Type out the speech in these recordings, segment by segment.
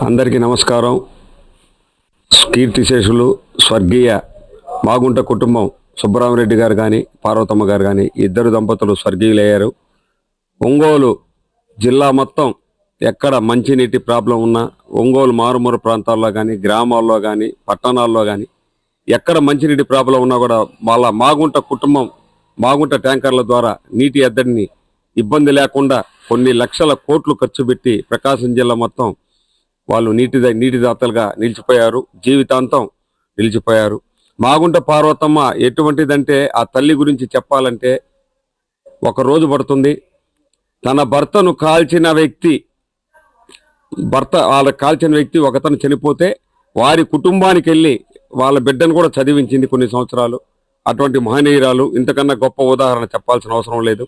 అందరికీ నమస్కారం. కీర్తిశేషులు స్వర్గీయ మాగుంట కుటుంబం సుబ్బరామరెడ్డి గారు కానీ పార్వతమ్మ గారు కానీ ఇద్దరు దంపతులు స్వర్గీయులయ్యారు ఒంగోలు జిల్లా మొత్తం ఎక్కడ మంచినీటి ప్రాబ్లం ఉన్నా ఒంగోలు మారుమూరు ప్రాంతాల్లో కానీ గ్రామాల్లో కానీ పట్టణాల్లో కానీ ఎక్కడ మంచినీటి ప్రాబ్లం ఉన్నా కూడా వాళ్ళ మాగుంట కుటుంబం మాగుంట ట్యాంకర్ల ద్వారా నీటి ఎద్దడిని ఇబ్బంది లేకుండా కొన్ని లక్షల కోట్లు ఖర్చు పెట్టి ప్రకాశం జిల్లా మొత్తం వాళ్ళు నీటి నీటిదాతలుగా నిలిచిపోయారు. జీవితాంతం నిలిచిపోయారు. మాగుంట పార్వతమ్మ ఎటువంటిదంటే ఆ తల్లి గురించి చెప్పాలంటే ఒక రోజు పడుతుంది. తన భర్తను కాల్చిన వ్యక్తి భర్త వాళ్ళ కాల్చిన వ్యక్తి ఒకతను చనిపోతే వారి కుటుంబానికి వెళ్ళి వాళ్ళ బిడ్డను కూడా చదివించింది కొన్ని సంవత్సరాలు. అటువంటి మహనీయురాలు ఇంతకన్నా గొప్ప ఉదాహరణ చెప్పాల్సిన అవసరం లేదు.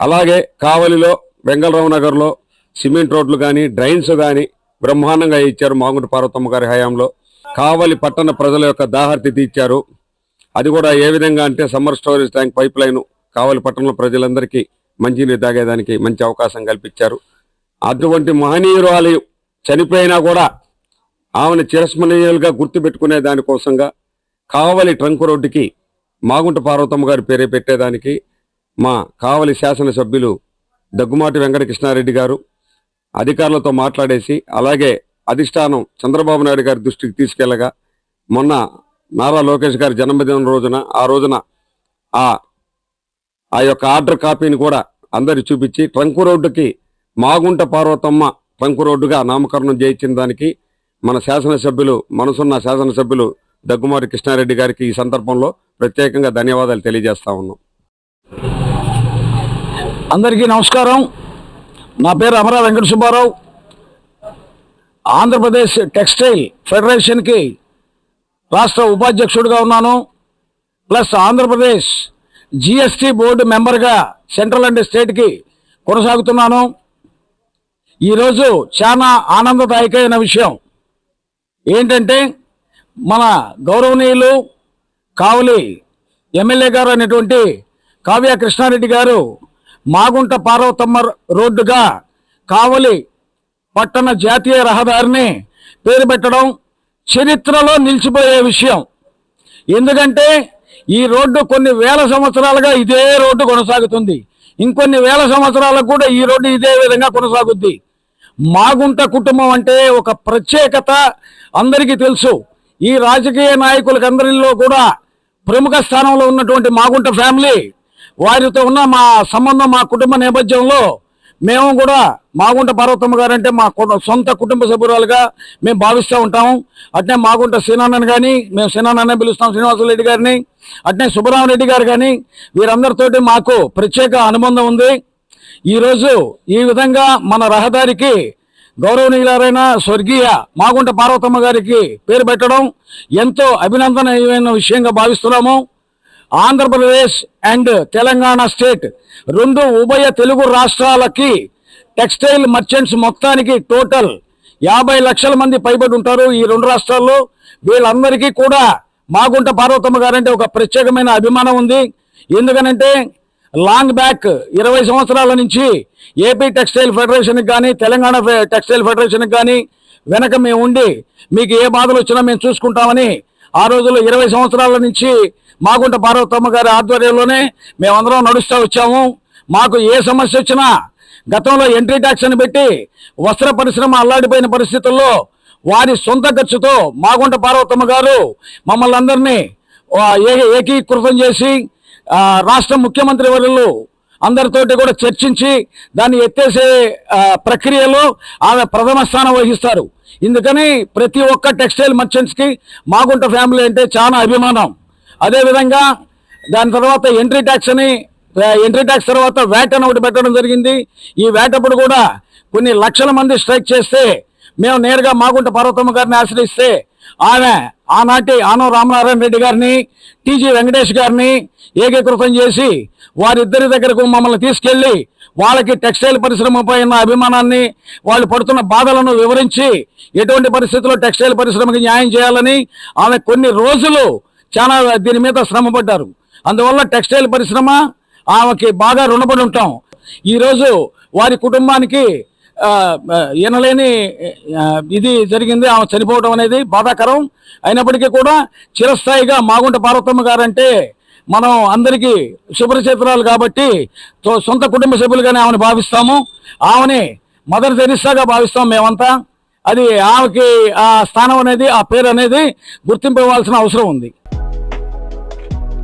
అలాగే కావలిలో వెంగళరావు నగర్లో సిమెంట్ రోడ్లు కానీ డ్రైన్స్ కానీ బ్రహ్మాండంగా ఇచ్చారు మాగుంట పార్వతమ్మ గారి హయాంలో. కావలి పట్టణ ప్రజల యొక్క దాహర్తి తీర్చారు. అది కూడా ఏ విధంగా అంటే summer storage tank pipeline Kavali పట్టణంలో ప్రజలందరికీ మంచినీరు తాగేదానికి మంచి అవకాశం కల్పించారు. అటువంటి మహనీయురాలు చనిపోయినా కూడా ఆమెను చిరస్మరణీయులుగా గుర్తుపెట్టుకునే దానికోసంగా కావలి ట్రంక్ రోడ్డుకి మాగుంట పార్వతమ్మ గారు పేరే పెట్టేదానికి మా కావలి శాసనసభ్యులు దగ్గుమాటి వెంకటకృష్ణారెడ్డి గారు అధికారులతో మాట్లాడేసి అలాగే అధిష్టానం చంద్రబాబు నాయుడు గారి దృష్టికి తీసుకెళ్ళగా మొన్న నారా లోకేష్ గారి జన్మదినం రోజున ఆ రోజున ఆ ఆ యొక్క ఆర్డర్ కాపీని కూడా అందరి చూపించి ట్రంకు రోడ్డుకి మాగుంట పార్వతమ్మ ట్రంకు రోడ్డుగా నామకరణం చేయించిన దానికి మన శాసనసభ్యులు మనసున్న శాసనసభ్యులు దగ్గుమారి కృష్ణారెడ్డి గారికి ఈ సందర్భంలో ప్రత్యేకంగా ధన్యవాదాలు తెలియజేస్తా ఉన్నాం. అందరికీ నమస్కారం. నా పేరు అమరా వెంకట సుబ్బారావు. ఆంధ్రప్రదేశ్ టెక్స్టైల్ ఫెడరేషన్కి రాష్ట్ర ఉపాధ్యక్షుడిగా ఉన్నాను. ప్లస్ ఆంధ్రప్రదేశ్ జిఎస్టి బోర్డు మెంబర్గా సెంట్రల్ అండ్ స్టేట్కి కొనసాగుతున్నాను. ఈరోజు చాలా ఆనందదాయకమైన విషయం. ఏంటంటే మన గౌరవనీయులు కావలి ఎమ్మెల్యే గారు అనేటువంటి కావ్య కృష్ణారెడ్డి గారు మాగుంట పార్వతమ్మ రోడ్డుగా కావలి పట్టణ జాతీయ రహదారిని పేరు పెట్టడం చరిత్రలో నిలిచిపోయే విషయం. ఎందుకంటే ఈ రోడ్డు కొన్ని వేల సంవత్సరాలుగా ఇదే రోడ్డు కొనసాగుతుంది. ఇంకొన్ని వేల సంవత్సరాలకు కూడా ఈ రోడ్డు ఇదే విధంగా కొనసాగుద్ది. మాగుంట కుటుంబం అంటే ఒక ప్రత్యేకత అందరికీ తెలుసు. ఈ రాజకీయ నాయకులకు అందరిలో కూడా ప్రముఖ స్థానంలో ఉన్నటువంటి మాగుంట ఫ్యామిలీ వారితో ఉన్న మా సంబంధం మా కుటుంబ నేపథ్యంలో మేము కూడా మాగుంట పార్వతమ్మ గారు అంటే మా సొంత కుటుంబ సభ్యురాలుగా మేము భావిస్తూ ఉంటాము అట్నే మాగుంట శ్రీనాన్నని కానీ మేము శ్రీనాన్ననే పిలుస్తాం శ్రీనివాసరెడ్డి గారిని. అట్నే సుబ్బరామరెడ్డి గారు కానీ వీరందరితోటి మాకు ప్రత్యేక అనుబంధం ఉంది. ఈరోజు ఈ విధంగా మన రహదారికి గౌరవనీయులైన స్వర్గీయ మాగుంట పార్వతమ్మ గారికి పేరు పెట్టడం ఎంతో అభినందనీయమైన విషయంగా భావిస్తున్నాము. ఆంధ్రప్రదేశ్ అండ్ తెలంగాణ స్టేట్ రెండు ఉభయ తెలుగు రాష్ట్రాలకి టెక్స్టైల్ మర్చెంట్స్ మొత్తానికి టోటల్ యాభై లక్షల మంది పైబడి ఉంటారు ఈ రెండు రాష్ట్రాల్లో. వీళ్ళందరికీ కూడా మాగుంట పార్వతమ్మ గారంటే ఒక ప్రత్యేకమైన అభిమానం ఉంది. ఎందుకనంటే లాంగ్ బ్యాక్ ఇరవై సంవత్సరాల నుంచి ఏపీ టెక్స్టైల్ ఫెడరేషన్కి కానీ తెలంగాణ టెక్స్టైల్ ఫెడరేషన్కి కానీ వెనక మేము ఉండి మీకు ఏ బాధలు వచ్చినా మేము చూసుకుంటామని ఆ రోజుల్లో ఇరవై సంవత్సరాల నుంచి మాగుంట పార్వతమ్మ గారి ఆధ్వర్యంలోనే మేమందరం నడుస్తూ వచ్చాము. మాకు ఏ సమస్య వచ్చినా గతంలో ఎంట్రీ ట్యాక్స్ అని పెట్టి వస్త్ర పరిశ్రమ అల్లాడిపోయిన పరిస్థితుల్లో వారి సొంత ఖర్చుతో మాగుంట పార్వతమ్మ గారు మమ్మల్ని అందరినీ ఏ- ఏకీకృతం చేసి రాష్ట్ర ముఖ్యమంత్రి వర్యులు అందరితోటి కూడా చర్చించి దాన్ని ఎత్తేసే ప్రక్రియలో ఆమె ప్రథమ స్థానం వహిస్తారు. ఇందుకని ప్రతి ఒక్క టెక్స్టైల్ మర్చెంట్స్కి మాగుంట ఫ్యామిలీ అంటే చాలా అభిమానం. అదేవిధంగా దాని తర్వాత ఎంట్రీ ట్యాక్స్ అని ఎంట్రీ ట్యాక్స్ తర్వాత వ్యాట్ అని ఒకటి పెట్టడం జరిగింది. ఈ వ్యాట్ అప్పుడు కూడా కొన్ని లక్షల మంది స్ట్రైక్ చేస్తే మేము నేరుగా మాగుంట పార్వతమ్మ గారిని ఆశ్రయిస్తే ఆమె ఆనాటి ఆనవ రామనారాయణ రెడ్డి గారిని టీజీ వెంకటేష్ గారిని ఏకీకృతం చేసి వారిద్దరి దగ్గరకు మమ్మల్ని తీసుకెళ్ళి వాళ్ళకి టెక్స్టైల్ పరిశ్రమపై ఉన్న అభిమానాన్ని వాళ్ళు పడుతున్న బాధలను వివరించి ఎటువంటి పరిస్థితుల్లో టెక్స్టైల్ పరిశ్రమకి న్యాయం చేయాలని ఆమె కొన్ని రోజులు చాలా దీని మీద శ్రమ పడ్డారు అందువల్ల టెక్స్టైల్ పరిశ్రమ ఆమెకి బాగా రుణపడి ఉంటాం. ఈరోజు వారి కుటుంబానికి ఎనలేని ఇది జరిగింది ఆమె చనిపోవడం అనేది బాధాకరం. అయినప్పటికీ కూడా చిరస్థాయిగా మాగుంట పార్వతమ్మ గారంటే మనం అందరికీ శుభ్రచేతురాలు కాబట్టి సొంత కుటుంబ సభ్యులుగానే ఆమెను భావిస్తాము. ఆమెని మదర్ తెరిస్తాగా భావిస్తాం మేమంతా. అది ఆమెకి ఆ స్థానం అనేది ఆ పేరు అనేది గుర్తింపు ఇవ్వాల్సిన అవసరం ఉంది.